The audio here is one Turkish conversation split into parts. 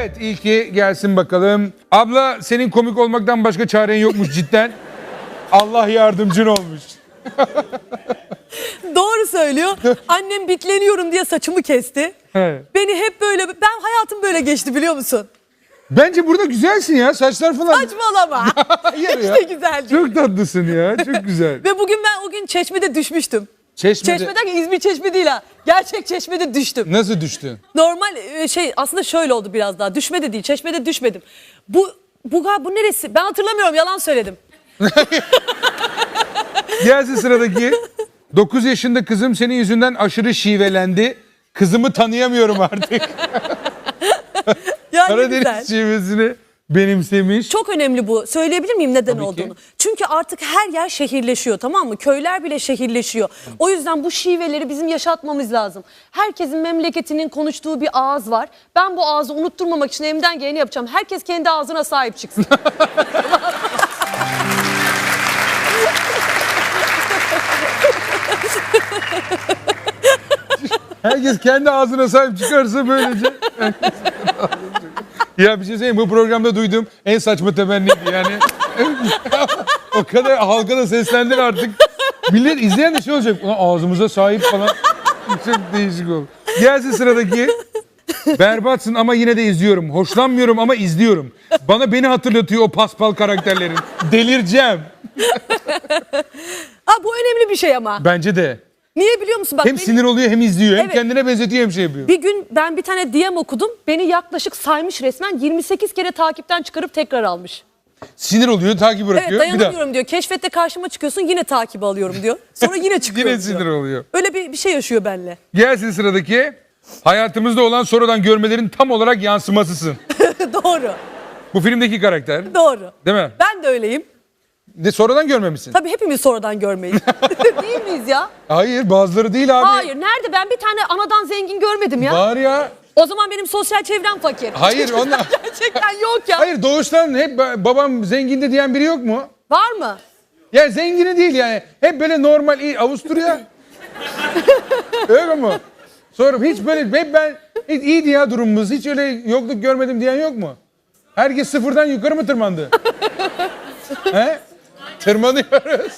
Evet ilki gelsin bakalım. Abla senin komik olmaktan başka çaren yokmuş cidden. Allah yardımcın olmuş. Doğru söylüyor. Annem bitleniyorum diye saçımı kesti. Evet. Beni hep böyle, ben hayatım böyle geçti biliyor musun? Bence burada güzelsin ya saçlar falan. Saçmalama. Hayır ya. Hiç de güzel değil. Çok tatlısın ya çok güzel. Ve bugün ben o gün çeşmede düşmüştüm. Çeşmede. Çeşme derken İzmir çeşme değil ha. Gerçek çeşmede düştüm. Nasıl düştün? Normal e, şey aslında şöyle oldu biraz daha. Düşmede değil, çeşmede düşmedim. Bu bu bu neresi? Ben hatırlamıyorum. Yalan söyledim. Gelsin sıradaki. 9 yaşında kızım senin yüzünden aşırı şivelendi. Kızımı tanıyamıyorum artık. Ya ne Karadeniz güzel. şivesini benimsemiş. Çok önemli bu. Söyleyebilir miyim neden Tabii ki. olduğunu? Çünkü artık her yer şehirleşiyor tamam mı? Köyler bile şehirleşiyor. O yüzden bu şiveleri bizim yaşatmamız lazım. Herkesin memleketinin konuştuğu bir ağız var. Ben bu ağzı unutturmamak için elimden geleni yapacağım. Herkes kendi ağzına sahip çıksın. Herkes kendi ağzına sahip çıkarsa böylece. ya bir şey söyleyeyim bu programda duyduğum en saçma temenniydi yani. o kadar halka da seslendin artık. Millet izleyen de şey olacak. Ulan ağzımıza sahip falan. Çok değişik oldu. Gelsin sıradaki. Berbatsın ama yine de izliyorum. Hoşlanmıyorum ama izliyorum. Bana beni hatırlatıyor o paspal karakterlerin. Delireceğim. ha bu önemli bir şey ama. Bence de. Niye biliyor musun? Bak Hem benim- sinir oluyor hem izliyor. Hem Evet. kendine benzetiyor hem şey yapıyor. bir gün ben bir tane DM okudum. Beni yaklaşık saymış resmen 28 kere takipten çıkarıp tekrar almış. Sinir oluyor takip Evet bırakıyor. bir daha. dayanamıyorum diyor. Keşfette karşıma çıkıyorsun yine takip alıyorum diyor. Sonra yine çıkıyorum Yine sinir diyor. oluyor. Öyle bir, bir şey yaşıyor benimle. Gelsin sıradaki. Hayatımızda olan sonradan görmelerin tam olarak yansımasısın. doğru. Bu filmdeki karakter. Doğru. Değil mi? Ben de öyleyim. De sonradan görmemişsin. Tabii hepimiz sonradan görmeyiz. Değil miyiz ya? Hayır bazıları değil abi. Hayır. Nerede? Ben bir tane anadan zengin görmedim ya. Var ya. O zaman benim sosyal çevrem fakir. Hayır onlar. Gerçekten yok ya. Hayır doğuştan hep ba- babam zenginde diyen biri yok mu? Var mı? Ya zengini değil yani. Hep böyle normal iyi Avusturya. Öyle mu? Sonra hiç böyle hep ben hiç iyiydi ya durumumuz. Hiç öyle yokluk görmedim diyen yok mu? Herkes sıfırdan yukarı mı tırmandı? He? Tırmanıyoruz.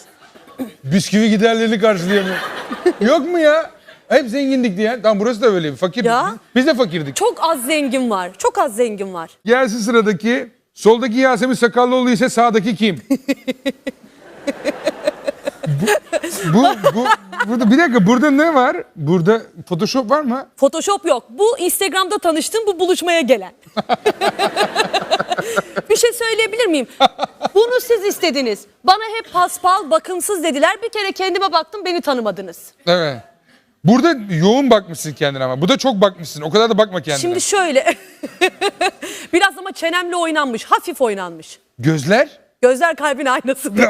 Bisküvi giderlerini karşılayamıyor. yok mu ya? Hep zengindik diyen. Tamam burası da öyle. Fakirdik. Ya. Biz de fakirdik. Çok az zengin var. Çok az zengin var. Gelsin sıradaki. Soldaki Yasemin Sakallıoğlu ise sağdaki kim? bu, bu, bu, burada, bir dakika burada ne var? Burada Photoshop var mı? Photoshop yok. Bu Instagram'da tanıştım, bu buluşmaya gelen. bir şey söyleyebilir miyim? Bunu siz istediniz. Bana hep paspal, bakımsız dediler. Bir kere kendime baktım, beni tanımadınız. Evet. Burada yoğun bakmışsın kendine ama. Bu da çok bakmışsın. O kadar da bakma kendine. Şimdi şöyle. Biraz ama çenemle oynanmış, hafif oynanmış. Gözler? Gözler kalbin aynası.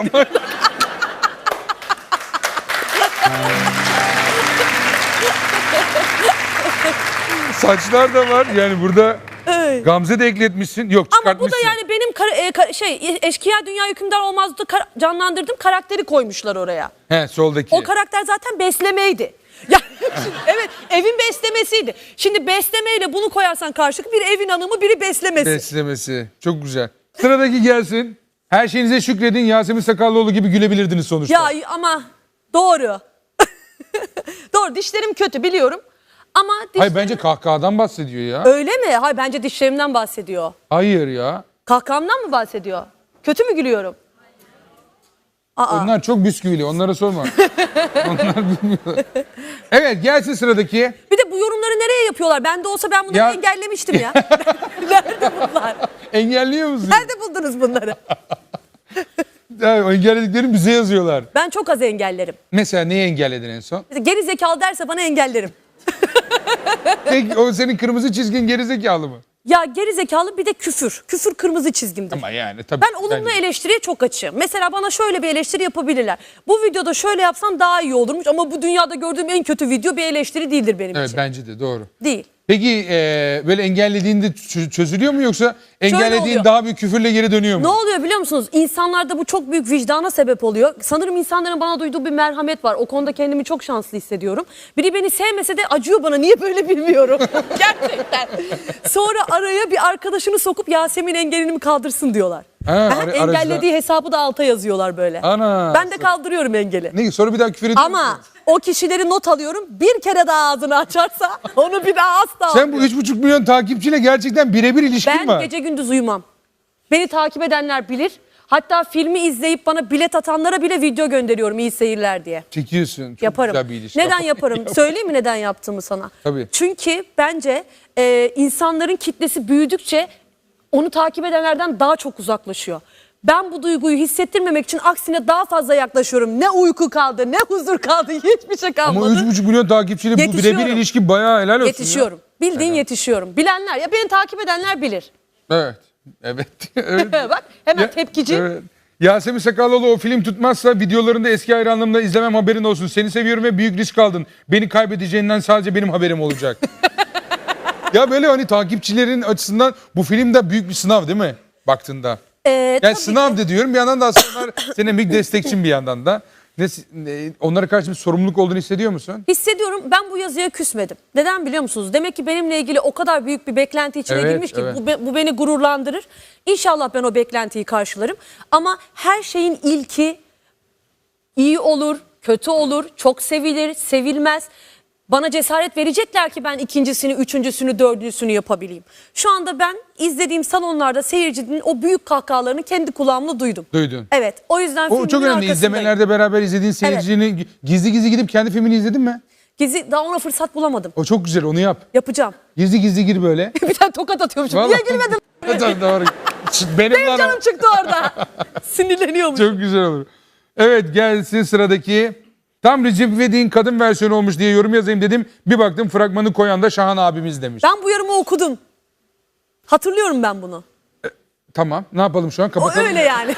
Saçlar da var. Yani burada Evet. Gamze de ekletmişsin. Yok Ama bu da yani benim kara- e, ka- şey eşkıya dünya hükümdar olmazdı kar- canlandırdığım karakteri koymuşlar oraya. He soldaki. O karakter zaten beslemeydi. Şimdi- evet evin beslemesiydi. Şimdi beslemeyle bunu koyarsan karşılık bir evin hanımı biri beslemesi. Beslemesi. Çok güzel. Sıradaki gelsin. Her şeyinize şükredin. Yasemin Sakallıoğlu gibi gülebilirdiniz sonuçta. Ya ama doğru. doğru dişlerim kötü biliyorum. Ama diş... Hayır bence kahkahadan bahsediyor ya. Öyle mi? Hayır bence dişlerimden bahsediyor. Hayır ya. Kahkahamdan mı bahsediyor? Kötü mü gülüyorum? Aa. Onlar çok bisküvili. Onlara sorma. Onlar bilmiyorlar. Evet gelsin sıradaki. Bir de bu yorumları nereye yapıyorlar? Ben de olsa ben bunları Ya- engellemiştim ya. Nerede bunlar? Engelliyor musun? Nerede buldunuz bunları? Ya, engellediklerini bize yazıyorlar. Ben çok az engellerim. Mesela neyi engelledin en son? Geri zekalı derse bana engellerim. Tek, o senin kırmızı çizgin gerizekalı mı? Ya geri zekalı bir de küfür. Küfür kırmızı çizgimdir. Ama yani tabii. Ben olumlu bence- eleştiriye çok açığım. Mesela bana şöyle bir eleştiri yapabilirler. Bu videoda şöyle yapsan daha iyi olurmuş ama bu dünyada gördüğüm en kötü video bir eleştiri değildir benim Evet için. bence de doğru. Değil. Peki e, böyle engellediğinde çö- çözülüyor mu yoksa engellediğin oluyor. daha bir küfürle geri dönüyor mu? Ne oluyor biliyor musunuz? İnsanlarda bu çok büyük vicdana sebep oluyor. Sanırım insanların bana duyduğu bir merhamet var. O konuda kendimi çok şanslı hissediyorum. Biri beni sevmese de acıyor bana. Niye böyle bilmiyorum. Gerçekten. Sonra araya bir arkadaşını sokup Yasemin engelini mi kaldırsın diyorlar. Ha, aracılar. engellediği hesabı da alta yazıyorlar böyle. Ana. Ben de kaldırıyorum engeli. Ne sonra bir daha küfür ediyor Ama musun? O kişileri not alıyorum. Bir kere daha ağzını açarsa onu bir daha asla Sen bu almıyorum. 3,5 milyon takipçiyle gerçekten birebir ilişkin Ben var. gece gündüz uyumam. Beni takip edenler bilir. Hatta filmi izleyip bana bilet atanlara bile video gönderiyorum iyi seyirler diye. Çekiyorsun. Çok yaparım. güzel bir ilişki. Neden yaparım? Söyleyeyim mi neden yaptığımı sana? Tabii. Çünkü bence e, insanların kitlesi büyüdükçe onu takip edenlerden daha çok uzaklaşıyor. Ben bu duyguyu hissettirmemek için aksine daha fazla yaklaşıyorum. Ne uyku kaldı, ne huzur kaldı, hiçbir şey Ama kalmadı. 3,5 milyon takipçiyle bu birebir ilişki bayağı helal olsun Yetişiyorum. Bildiğin yetişiyorum. Bilenler ya beni takip edenler bilir. ya. Evet. Evet. evet. Bak hemen Ya- tepkici. Evet. Yasemin Sakallıoğlu o film tutmazsa videolarında eski hayranlığımda izlemem haberin olsun. Seni seviyorum ve büyük risk aldın. Beni kaybedeceğinden sadece benim haberim olacak. ya böyle hani takipçilerin açısından bu film de büyük bir sınav değil mi? Baktığında. Ee, Yani sınav da diyorum bir yandan da aslında onlar senin büyük destekçin bir yandan da. Ne, ne- onlara karşı bir sorumluluk olduğunu hissediyor musun? Hissediyorum ben bu yazıya küsmedim. Neden biliyor musunuz? Demek ki benimle ilgili o kadar büyük bir beklenti içine Evet, girmiş ki evet. bu, bu beni gururlandırır. İnşallah ben o beklentiyi karşılarım. Ama her şeyin ilki iyi olur, kötü olur, çok sevilir, sevilmez. Bana cesaret verecekler ki ben ikincisini, üçüncüsünü, dördüncüsünü yapabileyim. Şu anda ben izlediğim salonlarda seyircinin o büyük kahkahalarını kendi kulağımla duydum. Duydun. Evet o yüzden O filmin çok önemli. arkasındayım. İzlemelerde beraber izlediğin seyircinin gizli gizli gidip kendi filmini izledin mi? Gizli daha ona fırsat bulamadım. O çok güzel onu yap. Yapacağım. Gizli gizli gir böyle. bir tane tokat atıyormuşum. Niye Vallahi- girmedim? Tabii, doğru. Benim, Benim lan- canım çıktı orada. Sinirleniyormuş. Çok güzel olur. Evet gelsin sıradaki. Tam Recep İvedik'in kadın versiyonu olmuş diye yorum yazayım dedim. Bir baktım fragmanı koyan da Şahan abimiz demiş. Ben bu yorumu okudum. Hatırlıyorum ben bunu. Tamam ne yapalım şu an O kapatalım. öyle yani.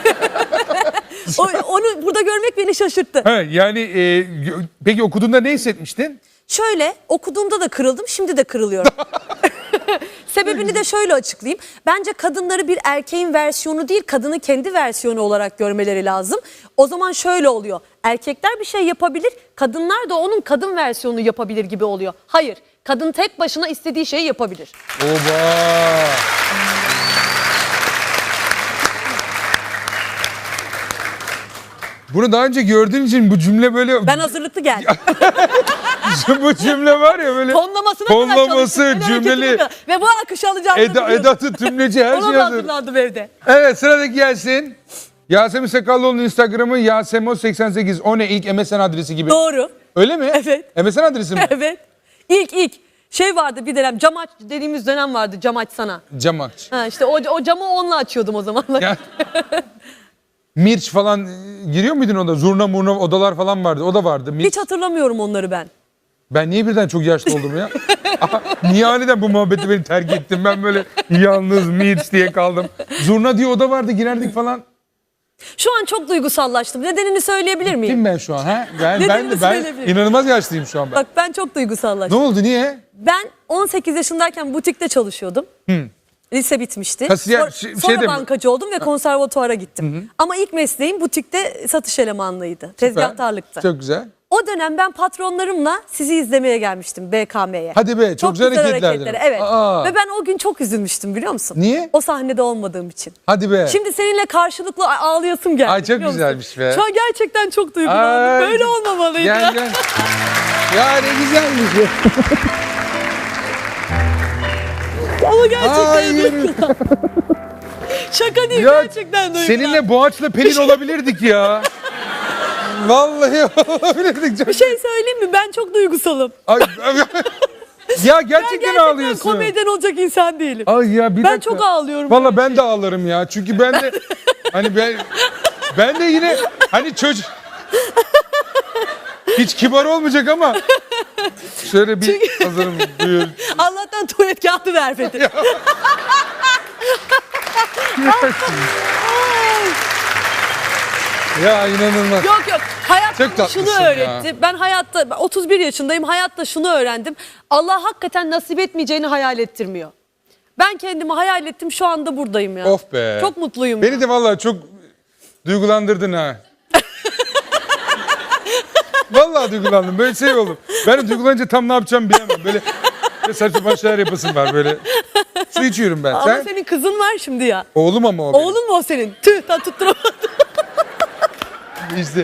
o, onu burada görmek beni şaşırttı. He, yani e, gö- peki okuduğunda ne hissetmiştin? Şöyle okuduğumda da kırıldım şimdi de kırılıyorum. Sebebini de şöyle açıklayayım. Bence kadınları bir erkeğin versiyonu değil kadının kendi versiyonu olarak görmeleri lazım. O zaman şöyle oluyor. Erkekler bir şey yapabilir, kadınlar da onun kadın versiyonunu yapabilir gibi oluyor. Hayır, kadın tek başına istediği şeyi yapabilir. Oba. Bunu daha önce gördüğün için bu cümle böyle Ben hazırlıklı geldim. bu cümle var ya böyle Tonlamasına Tonlaması, cümleli-. Ve bu alkış alacağımı Eda, biliyordum. edatı tümleci her şey hazır. hazırlandım evde. Evet sıradaki gelsin. Yasemin Sakallıoğlu'nun Instagram'ı Yasemo88. O ne ilk MSN adresi gibi. Doğru. Öyle mi? Evet. MSN adresi mi? Evet. İlk ilk şey vardı bir dönem cam aç dediğimiz dönem vardı cam açsana. Cam aç. Ha işte o, o camı onunla açıyordum o zamanlar. Ya- Mirç falan e, giriyor muydun onda? Zurna murna odalar falan vardı. O da vardı. Mirç. Hiç hatırlamıyorum onları ben. Ben niye birden çok yaşlı oldum ya? Aha, niye aniden bu muhabbeti beni terk ettin? Ben böyle yalnız Mirç diye kaldım. Zurna diye oda vardı girerdik falan. Şu an çok duygusallaştım. Nedenini söyleyebilir miyim? Kim ben şu an? Ha? Ben, Nedenini ben de ben söyleyebilirim. inanılmaz yaşlıyım şu an ben. Bak ben çok Ne duygusallaştım. oldu niye? Ben 18 yaşındayken butikte çalışıyordum. Lise bitmişti. Kasiyer- Sonra, şey- sonra şeyde mi? bankacı oldum ve konservatuara gittim. Ama ilk mesleğim butikte satış elemanlığıydı. Tezgahtarlıktı. Çok güzel. O dönem ben patronlarımla sizi izlemeye gelmiştim BKM'ye. Hadi be, çok güzel hareketlerdi. hareketleri, Evet. Aa. Ve ben o gün çok üzülmüştüm biliyor musun? Niye? O sahnede olmadığım için. Hadi be. Şimdi seninle karşılıklı ağlayasım geldi. Ay, çok biliyor musun? güzelmiş be. Şu an gerçekten çok duygulandım. Ay, Böyle olmamalıydı. Gel gel. ya ne güzelmiş ya. Ama gerçekten Hayır. şaka değil Ya gerçekten duygulandım. seninle Boğaç'la Pelin olabilirdik ya. Vallahi olabilirdik. Çok... Bir şey söyleyeyim mi? Ben çok duygusalım. Ay, ay- ya Ben gerçekten, gerçekten ağlıyorsun. komedyen olacak insan değilim. Ay ya bir Ben dakika. çok ağlıyorum. Valla ben de ağlarım ya. Çünkü ben de hani ben ben de yine hani çocuk hiç kibar olmayacak ama şöyle bir hazırım buyur. Allah'tan tuvalet kağıdı vermedi. Ya inanılmaz. yok yok Hayat Çok bana şunu tatlısın ya. öğretti. Ben hayatta ben 31 yaşındayım. Hayatta şunu öğrendim. Allah hakikaten nasip etmeyeceğini hayal ettirmiyor. Ben kendimi hayal ettim. Şu anda buradayım ya. Of be. Çok mutluyum. Beni ya. de vallahi çok duygulandırdın ha. vallahi duygulandım. Böyle şey oldum. Ben de duygulanınca tam ne yapacağımı bilemem. Böyle, böyle saçma sapan şeyler yapasım var böyle. Su içiyorum ben. Ama Sen? senin kızın var şimdi ya. Oğlum ama o benim. Oğlun mu o senin? Tüh ta tutturamadım. İşte.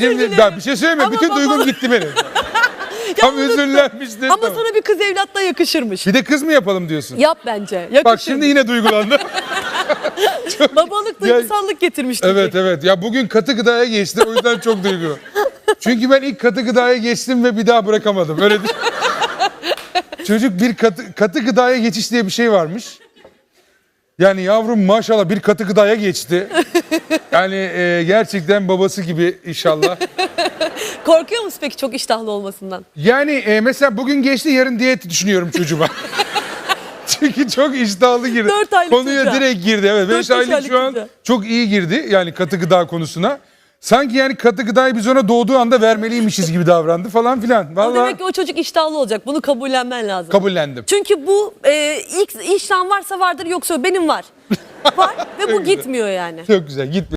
Şimdi ben bir şey söyleyeyim mi? Ama Bütün baba- duygum gitti benim. Tam unuttum. özürlenmiştim. Ama sana bir kız evlatla yakışırmış. Bir de kız mı yapalım diyorsun? Yap bence. Yakışır. Bak şimdi yine duygulandım. Babalık duygusallık getirmiş. evet evet. Ya bugün katı gıdaya geçti. O yüzden çok duygu. Çünkü ben ilk katı gıdaya geçtim ve bir daha bırakamadım. Öyle değil. Çocuk bir katı, katı gıdaya geçiş diye bir şey varmış. Yani yavrum maşallah bir katı gıdaya geçti. Yani e, gerçekten babası gibi inşallah. Korkuyor musun peki çok iştahlı olmasından? Yani e, mesela bugün geçti yarın diyet düşünüyorum çocuğuma. Çünkü çok iştahlı girdi. Dört aylık Konuya çocuğa. direkt girdi. Evet 5 beş aylık, aylık şu an çocuğa. çok iyi girdi. Yani katı gıda konusuna. Sanki yani katı gıdayı biz ona doğduğu anda vermeliymişiz gibi davrandı falan filan. O Vallahi demek ki o çocuk iştahlı olacak. Bunu kabullenmen lazım. kabullendim. Çünkü bu e, ilk iştahın varsa vardır yoksa benim var. Var ve bu gitmiyor yani. Çok güzel gitme.